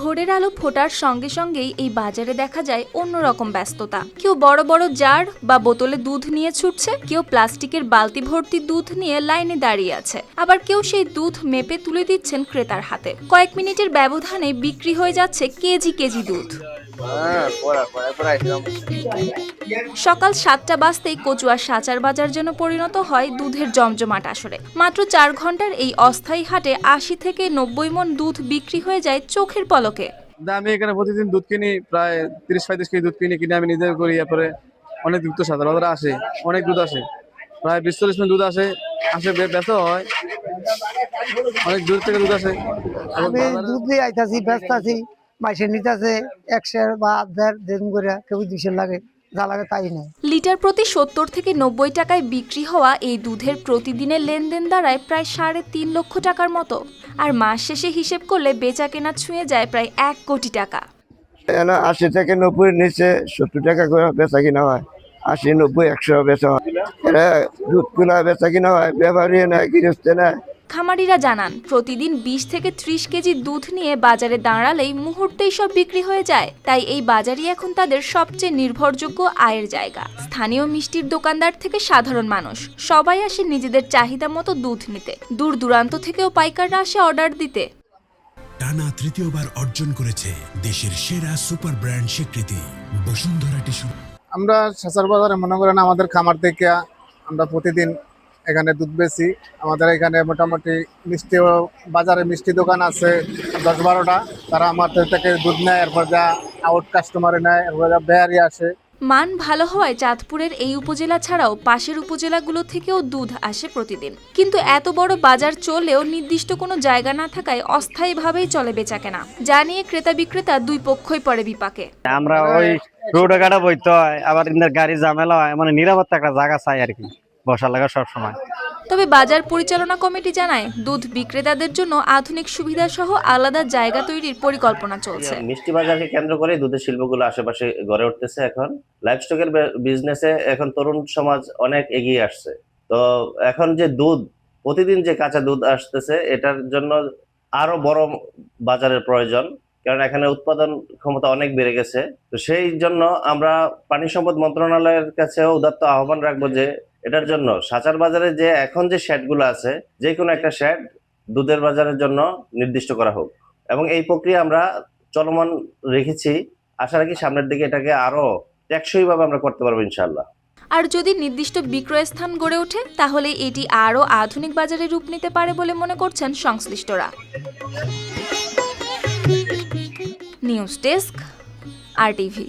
ভোরের আলো ফোটার সঙ্গে সঙ্গেই এই বাজারে দেখা যায় অন্যরকম ব্যস্ততা। কেউ বড় বড় জার বা বোতলে দুধ নিয়ে ছুটছে, কেউ প্লাস্টিকের বালতি ভর্তি দুধ নিয়ে লাইনে দাঁড়িয়ে আছে। আবার কেউ সেই দুধ মেপে তুলে দিচ্ছেন ক্রেতার হাতে। কয়েক মিনিটের ব্যবধানে বিক্রি হয়ে যাচ্ছে কেজি কেজি দুধ। হ্যাঁ সকাল সাতটা বাজতেই কচুয়ার সাচার বাজার যেন পরিণত হয় দুধের জমজমাট আসরে। মাত্র চার ঘণ্টার এই অস্থায়ী হাটে আশি থেকে নব্বই মন দুধ বিক্রি হয়ে যায় চোখের পলকে। আমি এখানে প্রতিদিন দুধ কিনি প্রায় তিরিশ পঁয়ত্রিশ কেজি দুধ কিনি কিনে আমি নিজে করি তারপরে অনেক দুধ তো সাদা বাজারে আসে অনেক দুধ আসে। প্রায় বিশ চল্লিশ মিনিট দুধ আসে আসে ব্যস্ত হয় অনেক দূর থেকে দুধ আসে। আমি দুধ নিয়ে আইতাছি ব্যস্ত আছি। মাইসে নিতেছে একশের বা দেড় দেড় করে কেউ দুইশো লাগে যা লাগে তাই নেই লিটার প্রতি সত্তর থেকে নব্বই টাকায় বিক্রি হওয়া এই দুধের প্রতিদিনের লেনদেন দাঁড়ায় প্রায় সাড়ে তিন লক্ষ টাকার মতো। আর মাস শেষে হিসেব করলে বেচা কেনা ছুঁয়ে যায় প্রায় এক কোটি টাকা। আশি থেকে নব্বই নিচে সত্তর টাকা করে বেচা কিনা হয়। আশি নব্বই একশো বেচা হয়। দুধগুলা বেচা কিনা হয় ব্যবহারী নেয় গৃহস্থ নেয় খামারিরা জানান প্রতিদিন বিশ থেকে ত্রিশ কেজি দুধ নিয়ে বাজারে দাঁড়ালেই মুহূর্তেই সব বিক্রি হয়ে যায়। তাই এই বাজারই এখন তাদের সবচেয়ে নির্ভরযোগ্য আয়ের জায়গা। স্থানীয় মিষ্টির দোকানদার থেকে সাধারণ মানুষ। সবাই আসে নিজেদের চাহিদা মতো দুধ নিতে। দূর দূরান্ত থেকেও পাইকাররা আসে অর্ডার দিতে। টানা তৃতীয়বার অর্জন করেছে দেশের সেরা সুপার ব্র্যান্ড স্বীকৃতি বসুন্ধরা টিস্যু। আমরা সাসার বাজারে মনে করেন আমাদের খামার থেকে আমরা প্রতিদিন এখানে দুধ বেশি আমাদের এখানে মোটামুটি মিষ্টি বাজারে মিষ্টি দোকান আছে দশ বারোটা। তারা আমাদের থেকে দুধ নেয় এরপর যা আউট কাস্টমারে নেয় এরপর যা বেয়ারি আসে। মান ভালো হওয়ায় চাঁদপুরের এই উপজেলা ছাড়াও পাশের উপজেলাগুলো থেকেও দুধ আসে প্রতিদিন। কিন্তু এত বড় বাজার চললেও নির্দিষ্ট কোনো জায়গা না থাকায় অস্থায়ীভাবেই চলে বেচাকেনা। যা নিয়ে ক্রেতা বিক্রেতা দুই পক্ষই পড়ে বিপাকে। আমরা ওই রোডে ঘাটে বইতে হয় আবার গাড়ি ঝামেলা হয় মানে নিরাপত্তা একটা জায়গা চাই আর কি। বসার লাগা সব সময়। তবে বাজার পরিচালনা কমিটি জানায় দুধ বিক্রেতাদের জন্য আধুনিক সুবিধা সহ আলাদা জায়গা তৈরির পরিকল্পনা চলছে। মিষ্টি বাজারকে কেন্দ্র করে দুধের শিল্পগুলো আশেপাশে গড়ে উঠতেছে এখন। লাইভস্টকের বিজনেসে এখন তরুণ সমাজ অনেক এগিয়ে আসছে। তো এখন যে দুধ প্রতিদিন যে কাঁচা দুধ আসতেছে এটার জন্য আরও বড় বাজারের প্রয়োজন। কারণ এখানে উৎপাদন ক্ষমতা অনেক বেড়ে গেছে। তো সেই জন্য আমরা পানি সম্পদ মন্ত্রণালয়ের কাছেও উদাত্ত আহ্বান রাখব যে এটার জন্য সাচার বাজারে যে এখন যে শেডগুলো আছে যে কোনো একটা শেড দুধের বাজারের জন্য নির্দিষ্ট করা হোক। এবং এই প্রক্রিয়া আমরা চলমান রেখেছি। আশা রাখি সামনের দিকে এটাকে আরও টেকসই ভাবে আমরা করতে পারব ইনশাল্লাহ আর যদি নির্দিষ্ট বিক্রয় স্থান গড়ে ওঠে, তাহলে এটি আরও আধুনিক বাজারে রূপ নিতে পারে বলে মনে করছেন সংশ্লিষ্টরা। News desk, R TV.